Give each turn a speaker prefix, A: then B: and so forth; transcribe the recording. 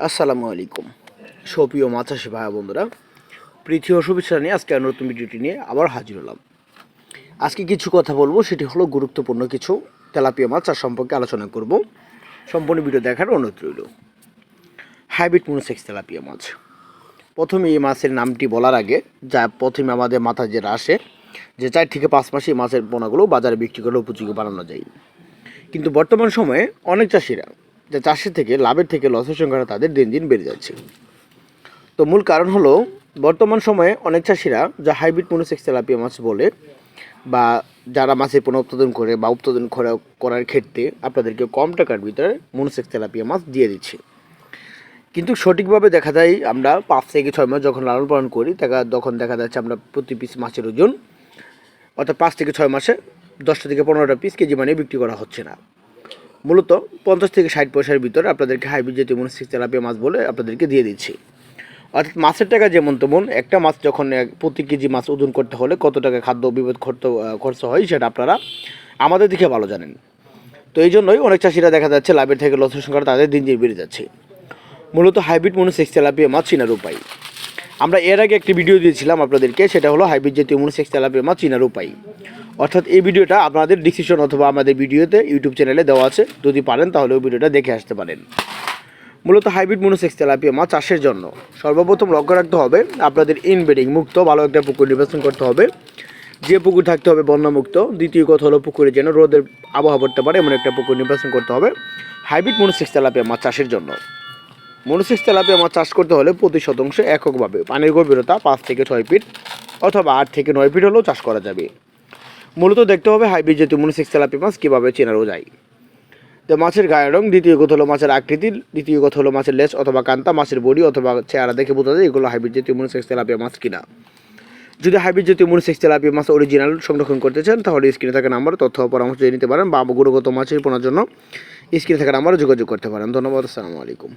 A: আসসালামু আলাইকুম। সুপ্রিয় মাছাশি ভাই বন্ধুরা পৃথিবী শুভেচ্ছা নিয়ে আজকে আর নতুন ভিডিওটি নিয়ে আবার হাজির হলাম। আজকে কিছু কথা বলব, সেটি হলো গুরুত্বপূর্ণ কিছু তেলাপিয়া মাছ চাষ সম্পর্কে আলোচনা করব। সম্পূর্ণ ভিডিও দেখার অনুরোধ রইল। হাইব্রিড মনোসেক্স তেলাপিয়া মাছ। প্রথমে এই মাছের নামটি বলার আগে, যা প্রথমে আমাদের মাথায় যেটা আসে, যে চার থেকে পাঁচ মাসে এই মাছের পোনাগুলো বাজারে বিক্রি করে উপযোগী বানানো যায়। কিন্তু বর্তমান সময়ে অনেক চাষিরা যে চাষের থেকে, লাভের থেকে লসের সংখ্যাটা তাদের দিন দিন বেড়ে যাচ্ছে। তো মূল কারণ হলো, বর্তমান সময়ে অনেক চাষিরা যা হাইব্রিড মনোসেক্স তেলাপিয়া মাছ বলে, বা যারা মাছের পণ্য উৎপাদন করে বা উৎপাদন করা- করার ক্ষেত্রে আপনাদেরকে কম টাকার ভিতরে মনোসেক্স তেলাপিয়া মাছ দিয়ে দিচ্ছে। কিন্তু সঠিকভাবে দেখা যায়, আমরা পাঁচ থেকে ছয় মাস যখন লালন পালন করি, দেখা, তখন দেখা যাচ্ছে আমরা প্রতি পিস মাছের ওজন অর্থাৎ পাঁচ থেকে ছয় মাসে দশটা থেকে পনেরোটা পিস কেজি মানে বিক্রি করা হচ্ছে না। মূলত পঞ্চাশ থেকে ষাট পয়সার ভিতরে আপনাদেরকে হাইব্রিড জাতীয় মনস্টিক তেলাপিয়া মাছ বলে আপনাদেরকে দিয়ে দিচ্ছি। অর্থাৎ মাছের টাকা যেমন তেমন, একটা মাছ যখন প্রতি কেজি মাছ ওজন করতে হলে কত টাকা খাদ্য বিপদ খরচ খরচ হয় সেটা আপনারা আমাদের দিকে ভালো জানেন। তো এই জন্যই অনেক চাষিরা দেখা যাচ্ছে লাভের থেকে লসের সংখ্যা তাদের দিন দিন বেড়ে যাচ্ছে। মূলত হাইব্রিড মনোসেক্স তেলাপিয়া মাছ চিনার উপায়। আমরা এর আগে একটি ভিডিও দিয়েছিলাম আপনাদেরকে, সেটা হলো হাইব্রিড জাতীয় মনোসেক্স তেলাপিয়া মাছ চিনার উপায়। অর্থাৎ এই ভিডিওটা আপনাদের ডিসিশন অথবা আমাদের ভিডিওতে ইউটিউব চ্যানেলে দেওয়া আছে। যদি পারেন তাহলে ওই ভিডিওটা দেখে আসতে পারেন। মূলত হাইব্রিড মনোসেক্স তেলাপিয়া মাছ চাষের জন্য সর্বপ্রথম লক্ষ্য রাখতে হবে আপনাদের ইনবেডিং মুক্ত ভালো একটা পুকুর নির্বাচন করতে হবে। যে পুকুর থাকতে হবে বন্যামুক্ত, দ্বিতীয় কথা হলো পুকুরে যেন রোদের আবহাওয়া পড়তে পারে এমন একটা পুকুর নির্বাচন করতে হবে। হাইব্রিড মনোসেক্স তেলাপিয়া মাছ চাষের জন্য মনোসেক্স তেলাপিয়া মাছ চাষ করতে হলে প্রতি শতাংশে এককভাবে পানির গভীরতা পাঁচ থেকে ছয় ফিট অথবা আট থেকে নয় ফিট হলেও চাষ করা যাবে। মূলত দেখতে হবে হাইব্রিড জাতীয় মনোসেক্স তেলাপিয়া মাছ, কীভাবে চেনারও যায়। তো মাছের গায়ের রং, দ্বিতীয় কথা হলো মাছের আকৃতি, দ্বিতীয় কথা হলো মাছের লেজ অথবা কান্তা, মাছের বডি অথবা চেহারা দেখে বোঝা যায় এগুলো হাইব্রিড জাতীয় মনোসেক্স তেলাপিয়া মাছ কিনা। যদি হাইব্রিড জাতীয় মনোসেক্স তেলাপিয়া মাছ অরিজিনাল সংরক্ষণ করতে চান, তাহলে স্ক্রিনে থাকা নাম্বার তথ্য পরামর্শ নিতে পারেন বা গুণগত মাছের পোনার জন্য স্ক্রিনে থাকা নাম্বারে যোগাযোগ করতে পারেন। ধন্যবাদ, আসসালামু আলাইকুম।